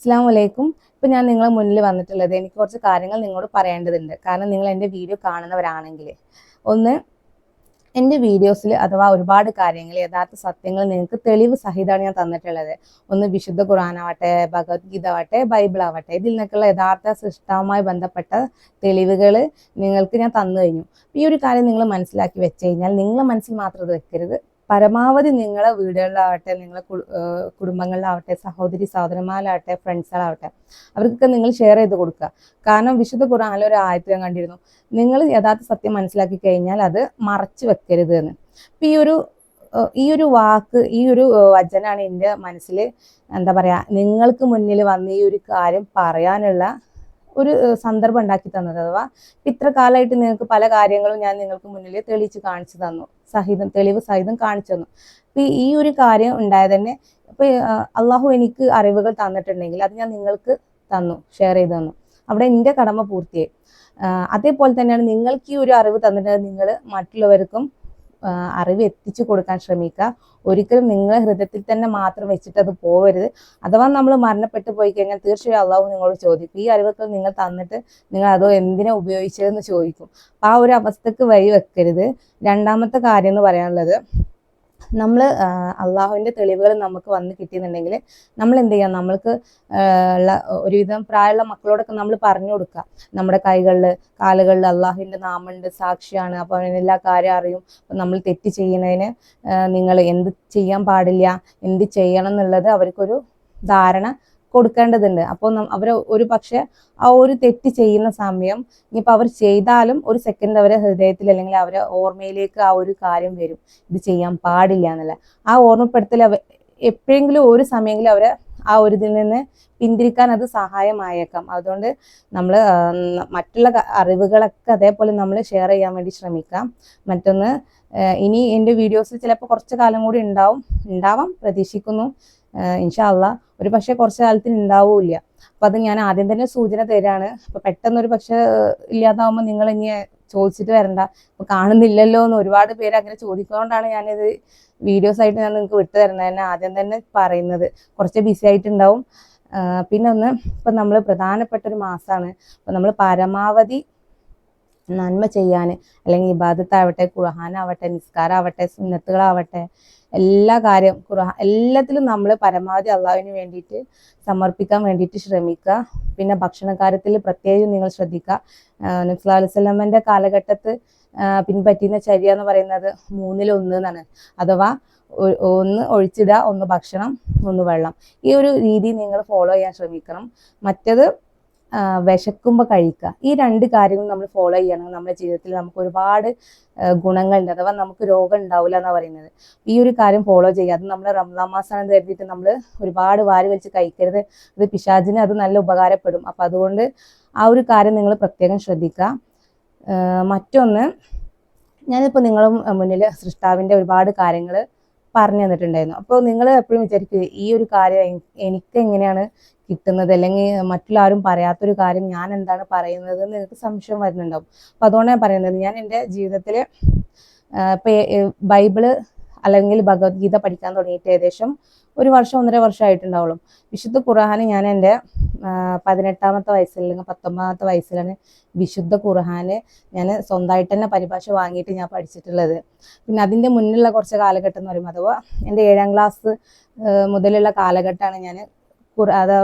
അസ്സാം വലൈക്കും ഇപ്പം ഞാൻ നിങ്ങളെ മുന്നിൽ വന്നിട്ടുള്ളത് എനിക്ക് കുറച്ച് കാര്യങ്ങൾ നിങ്ങളോട് പറയേണ്ടതുണ്ട്. കാരണം നിങ്ങൾ എന്റെ വീഡിയോ കാണുന്നവരാണെങ്കിൽ ഒന്ന് എന്റെ വീഡിയോസിൽ അഥവാ ഒരുപാട് കാര്യങ്ങൾ യഥാർത്ഥ സത്യങ്ങൾ നിങ്ങൾക്ക് തെളിവ് സഹിതമാണ് ഞാൻ തന്നിട്ടുള്ളത്. ഒന്ന് വിശുദ്ധ ഖുറാനാവട്ടെ ഭഗവത്ഗീത ആവട്ടെ ബൈബിൾ ആവട്ടെ ഇതിൽ നിന്നൊക്കെയുള്ള യഥാർത്ഥ സൃഷ്ടവുമായി ബന്ധപ്പെട്ട തെളിവുകൾ നിങ്ങൾക്ക് ഞാൻ തന്നു കഴിഞ്ഞു. ഈ ഒരു കാര്യം നിങ്ങൾ മനസ്സിലാക്കി വെച്ച് കഴിഞ്ഞാൽ നിങ്ങളെ മനസ്സിൽ മാത്രം അത് വെക്കരുത്. പരമാവധി നിങ്ങളെ വീടുകളിലാവട്ടെ നിങ്ങളെ കുടുംബങ്ങളിലാവട്ടെ സഹോദരി സഹോദരന്മാരാവട്ടെ ഫ്രണ്ട്സുകളാവട്ടെ അവർക്കൊക്കെ നിങ്ങൾ ഷെയർ ചെയ്ത് കൊടുക്കുക. കാരണം വിശുദ്ധ ഖുർആനിൽ ഒരു ആയത്ത് ഞാൻ കണ്ടിരുന്നു. നിങ്ങൾ യഥാർത്ഥ സത്യം മനസ്സിലാക്കി കഴിഞ്ഞാൽ അത് മറച്ചു വെക്കരുത് എന്ന്. അപ്പൊ ഈ ഒരു ഈ ഒരു വാക്ക് ഈ ഒരു വചനാണ് എന്റെ മനസ്സിൽ എന്താ പറയാ നിങ്ങൾക്ക് മുന്നിൽ വന്ന് ഈ ഒരു കാര്യം പറയാനുള്ള ഒരു സന്ദർഭം ഉണ്ടാക്കി തന്നത് അഥവാ ഇത്ര കാലമായിട്ട് നിങ്ങൾക്ക് പല കാര്യങ്ങളും ഞാൻ നിങ്ങൾക്ക് മുന്നിൽ തെളിയിച്ച് കാണിച്ചു തന്നു. സഹിതം തെളിവ് സഹിതം കാണിച്ചു തന്നു. അപ്പൊ ഈ ഒരു കാര്യം ഉണ്ടായത് തന്നെ ഇപ്പൊ അള്ളാഹു എനിക്ക് അറിവുകൾ തന്നിട്ടുണ്ടെങ്കിൽ അത് ഞാൻ നിങ്ങൾക്ക് തന്നു ഷെയർ ചെയ്ത് തന്നു. അവിടെ എന്റെ കടമ പൂർത്തിയായി. അതേപോലെ തന്നെയാണ് നിങ്ങൾക്ക് ഈ ഒരു അറിവ് തന്നിട്ടുണ്ടെങ്കിൽ നിങ്ങൾ മറ്റുള്ളവർക്കും അറിവ് എത്തിച്ചു കൊടുക്കാൻ ശ്രമിക്കുക. ഒരിക്കലും നിങ്ങളെ ഹൃദയത്തിൽ തന്നെ മാത്രം വെച്ചിട്ട് അത് പോവരുത്. അഥവാ നമ്മൾ മരണപ്പെട്ടു പോയി കഴിഞ്ഞാൽ തീർച്ചയായും അള്ളാഹു നിങ്ങളോട് ചോദിക്കും ഈ അറിവൊക്കെ നിങ്ങൾ തന്നിട്ട് നിങ്ങൾ അതോ എന്തിനാ ഉപയോഗിച്ചതെന്ന് ചോദിക്കും. ആ ഒരു അവസ്ഥക്ക് വഴി വെക്കരുത് രണ്ടാമത്തെ കാര്യം എന്ന് പറയാനുള്ളത് നമ്മൾ അള്ളാഹുവിന്റെ തെളിവുകൾ നമുക്ക് വന്ന് കിട്ടിയെന്നുണ്ടെങ്കിൽ നമ്മൾ എന്ത് ചെയ്യാം നമ്മൾക്ക് ഉള്ള ഒരുവിധം പ്രായമുള്ള മക്കളോടൊക്കെ നമ്മൾ പറഞ്ഞു കൊടുക്കുക. നമ്മുടെ കൈകളിൽ കാലുകളിൽ അള്ളാഹുവിന്റെ നാമുണ്ട് സാക്ഷിയാണ്. അപ്പോൾ അവന് എല്ലാ കാര്യം അറിയും. നമ്മൾ തെറ്റ് ചെയ്യുന്നതിന് നിങ്ങൾ എന്ത് ചെയ്യാൻ പാടില്ല എന്ത് ചെയ്യണം എന്നുള്ളത് അവർക്കൊരു ധാരണ കൊടുക്കേണ്ടതുണ്ട്. അപ്പോൾ അവർ ഒരു പക്ഷെ ആ ഒരു തെറ്റ് ചെയ്യുന്ന സമയം ഇനിയിപ്പോൾ അവർ ചെയ്താലും ഒരു സെക്കൻഡ് അവരെ ഹൃദയത്തിൽ അല്ലെങ്കിൽ അവരെ ഓർമ്മയിലേക്ക് ആ ഒരു കാര്യം വരും. ഇത് ചെയ്യാൻ പാടില്ല എന്നുള്ള ആ ഓർമ്മപ്പെടുത്തൽ അവ എപ്പോഴെങ്കിലും ഒരു സമയമെങ്കിലും അവരെ ആ ഒരു ഇതിൽ നിന്ന് പിന്തിരിക്കാൻ അത് സഹായമായേക്കാം. അതുകൊണ്ട് നമ്മൾ മറ്റുള്ള അറിവുകളൊക്കെ അതേപോലെ നമ്മൾ ഷെയർ ചെയ്യാൻ വേണ്ടി ശ്രമിക്കാം. മറ്റൊന്ന് ഇനി എന്റെ വീഡിയോസ് ചിലപ്പോൾ കുറച്ച് കാലം കൂടി ഉണ്ടാവും ഉണ്ടാവാം പ്രതീക്ഷിക്കുന്നു. ഇൻഷാല്ല ഒരു പക്ഷേ കുറച്ച് കാലത്തിന് ഉണ്ടാവില്ല അപ്പം അത് ഞാൻ ആദ്യം തന്നെ സൂചന തരാണ്. അപ്പം പെട്ടെന്ന് ഒരു പക്ഷേ ഇല്ലാതാവുമ്പോൾ നിങ്ങൾ ഇനി ചോദിച്ചിട്ട് വരണ്ട. ഇപ്പൊ കാണുന്നില്ലല്ലോ എന്ന് ഒരുപാട് പേര് അങ്ങനെ ചോദിക്കുന്നതുകൊണ്ടാണ് ഞാനിത് വീഡിയോസ് ആയിട്ട് ഞാൻ നിങ്ങൾക്ക് വിട്ടു തരുന്നത്. തന്നെ ആദ്യം തന്നെ പറയുന്നത്. കുറച്ച് ബിസി ആയിട്ടുണ്ടാവും. പിന്നെ ഒന്ന് ഇപ്പം നമ്മൾ പ്രധാനപ്പെട്ട ഒരു മാസമാണ് അപ്പം നമ്മൾ പരമാവധി നന്മ ചെയ്യാൻ അല്ലെങ്കിൽ ഇബാദത്താവട്ടെ ഖുർഹാനാവട്ടെ നിസ്കാരാവട്ടെ സുന്നത്തുകളാവട്ടെ എല്ലാ കാര്യം ഖുർഹാൻ എല്ലാത്തിലും നമ്മൾ പരമാവധി അള്ളാഹുവിന് വേണ്ടിയിട്ട് സമർപ്പിക്കാൻ വേണ്ടിയിട്ട് ശ്രമിക്കുക. പിന്നെ ഭക്ഷണ കാര്യത്തിൽ പ്രത്യേകം നിങ്ങൾ ശ്രദ്ധിക്കുക. സ്വലമന്റെ കാലഘട്ടത്ത് പിൻപറ്റുന്ന ചര്യ എന്ന് പറയുന്നത് മൂന്നിലൊന്ന് എന്നാണ് അഥവാ ഒന്ന് ഒഴിച്ചിടുക ഒന്ന് ഭക്ഷണം ഒന്ന് വെള്ളം. ഈ ഒരു രീതി നിങ്ങൾ ഫോളോ ചെയ്യാൻ ശ്രമിക്കണം. മറ്റത് വിശക്കുമ്പോൾ കഴിക്കുക. ഈ രണ്ട് കാര്യങ്ങൾ നമ്മൾ ഫോളോ ചെയ്യണമെങ്കിൽ നമ്മുടെ ജീവിതത്തിൽ നമുക്ക് ഒരുപാട് ഗുണങ്ങളുണ്ട്. അഥവാ നമുക്ക് രോഗം ഉണ്ടാവില്ല എന്നാണ് പറയുന്നത്. ഈ ഒരു കാര്യം ഫോളോ ചെയ്യുക. അത് നമ്മൾ റംസാൻ മാസമാണെന്ന് കരുതിയിട്ട് നമ്മൾ ഒരുപാട് വാരി വലിച്ച് കഴിക്കരുത്. അത് പിശാചിന് അത് നല്ല ഉപകാരപ്പെടും. അപ്പം അതുകൊണ്ട് ആ ഒരു കാര്യം നിങ്ങൾ പ്രത്യേകം ശ്രദ്ധിക്കുക. മറ്റൊന്ന് ഞാനിപ്പോൾ നിങ്ങളും മുന്നിൽ സൃഷ്ടാവിന്റെ ഒരുപാട് കാര്യങ്ങൾ പറഞ്ഞു തന്നിട്ടുണ്ടായിരുന്നു. അപ്പോൾ നിങ്ങൾ എപ്പോഴും വിചാരിക്കുക ഈ ഒരു കാര്യം എനിക്ക് എങ്ങനെയാണ് കിട്ടുന്നത്? അല്ലെങ്കിൽ മറ്റുള്ള ആരും പറയാത്തൊരു കാര്യം ഞാൻ എന്താണ് പറയുന്നത് എന്ന് നിങ്ങൾക്ക് സംശയം വരുന്നുണ്ടാവും. അപ്പൊ അതുകൊണ്ടാണ് പറയുന്നത്. ഞാൻ എന്റെ ജീവിതത്തിൽ ബൈബിൾ അല്ലെങ്കിൽ ഭഗവത്ഗീത പഠിക്കാൻ തുടങ്ങിയിട്ട് ഏകദേശം ഒരു വർഷം ഒന്നര വർഷമായിട്ടുണ്ടാവുള്ളൂ. വിശുദ്ധ ഖുർആാന് ഞാൻ എന്റെ പതിനെട്ടാമത്തെ വയസ്സിൽ അല്ലെങ്കിൽ പത്തൊമ്പതാമത്തെ വയസ്സിലാണ് വിശുദ്ധ ഖുർആാന് ഞാൻ സ്വന്തമായിട്ട് തന്നെ പരിഭാഷ വാങ്ങിയിട്ട് ഞാൻ പഠിച്ചിട്ടുള്ളത്. പിന്നെ അതിന്റെ മുന്നിലുള്ള കുറച്ച് കാലഘട്ടം എന്ന് പറയുമ്പോൾ അഥവാ എന്റെ ഏഴാം ക്ലാസ് മുതലുള്ള കാലഘട്ടമാണ് ഞാൻ അത്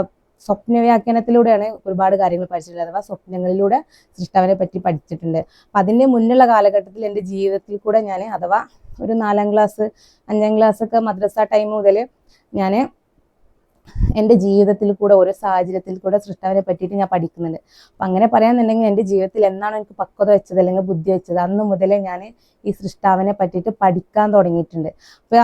സ്വപ്ന വ്യാഖ്യാനത്തിലൂടെയാണ് ഒരുപാട് കാര്യങ്ങൾ പഠിച്ചിട്ടുള്ളത്. അഥവാ സ്വപ്നങ്ങളിലൂടെ സൃഷ്ടാവിനെ പറ്റി പഠിച്ചിട്ടുണ്ട്. അപ്പം അതിന്റെ മുന്നിലുള്ള കാലഘട്ടത്തിൽ എന്റെ ജീവിതത്തിൽ കൂടെ ഞാൻ അഥവാ ഒരു നാലാം ക്ലാസ് അഞ്ചാം ക്ലാസ് ഒക്കെ മദ്രസ ടൈം മുതൽ ഞാൻ എന്റെ ജീവിതത്തിൽ കൂടെ ഓരോ സാഹചര്യത്തിൽ കൂടെ സൃഷ്ടാവിനെ പറ്റിയിട്ട് ഞാൻ പഠിക്കുന്നുണ്ട്. അപ്പം അങ്ങനെ പറയാന്നുണ്ടെങ്കിൽ എന്റെ ജീവിതത്തിൽ എന്നാണ് എനിക്ക് പക്വത വെച്ചത് അല്ലെങ്കിൽ ബുദ്ധി വെച്ചത് അന്ന് മുതലേ ഞാൻ ഈ സൃഷ്ടാവിനെ പറ്റിയിട്ട് പഠിക്കാൻ തുടങ്ങിയിട്ടുണ്ട്. അപ്പോൾ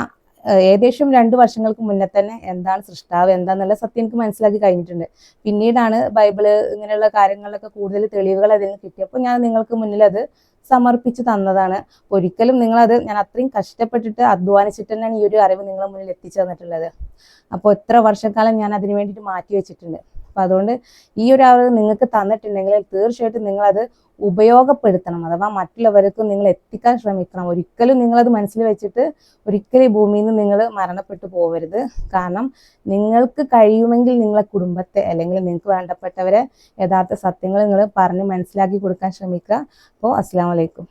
ഏകദേശം രണ്ട് വർഷങ്ങൾക്ക് മുന്നേ തന്നെ എന്താണ് സൃഷ്ടാവ് എന്താന്നുള്ള സത്യം എനിക്ക് മനസ്സിലാക്കി കഴിഞ്ഞിട്ടുണ്ട്. പിന്നീടാണ് ബൈബിൾ ഇങ്ങനെയുള്ള കാര്യങ്ങളിലൊക്കെ കൂടുതൽ തെളിവുകൾ അതിൽ കിട്ടിയപ്പോൾ ഞാൻ നിങ്ങൾക്ക് മുന്നിൽ അത് സമർപ്പിച്ച് തന്നതാണ്. ഒരിക്കലും നിങ്ങൾ അത് ഞാൻ അത്രയും കഷ്ടപ്പെട്ടിട്ട് അധ്വാനിച്ചിട്ട് തന്നെയാണ് ഈ ഒരു അറിവ് നിങ്ങളുടെ മുന്നിൽ എത്തിച്ചു തന്നിട്ടുള്ളത്. അപ്പോൾ എത്ര വർഷക്കാലം ഞാൻ അതിനു വേണ്ടിയിട്ട് മാറ്റി വെച്ചിട്ടുണ്ട്. അപ്പം അതുകൊണ്ട് ഈ ഒരു അറിവ് നിങ്ങൾക്ക് തന്നിട്ടുണ്ടെങ്കിൽ തീർച്ചയായിട്ടും നിങ്ങൾ അത് ഉപയോഗപ്പെടുത്തണം. അഥവാ മറ്റുള്ളവർക്കും നിങ്ങൾ എത്തിക്കാൻ ശ്രമിക്കണം. ഒരിക്കലും നിങ്ങളത് മനസ്സിൽ വെച്ചിട്ട് ഒരിക്കലും ഈ ഭൂമിയിൽ നിന്ന് നിങ്ങൾ മരണപ്പെട്ടു പോകരുത് കാരണം നിങ്ങൾക്ക് കഴിയുമെങ്കിൽ നിങ്ങളെ കുടുംബത്തെ അല്ലെങ്കിൽ നിങ്ങൾക്ക് വേണ്ടപ്പെട്ടവരെ യഥാർത്ഥ സത്യങ്ങൾ നിങ്ങൾ പറഞ്ഞ് മനസ്സിലാക്കി കൊടുക്കാൻ ശ്രമിക്കുക. അപ്പോൾ അസ്സാം വലൈക്കും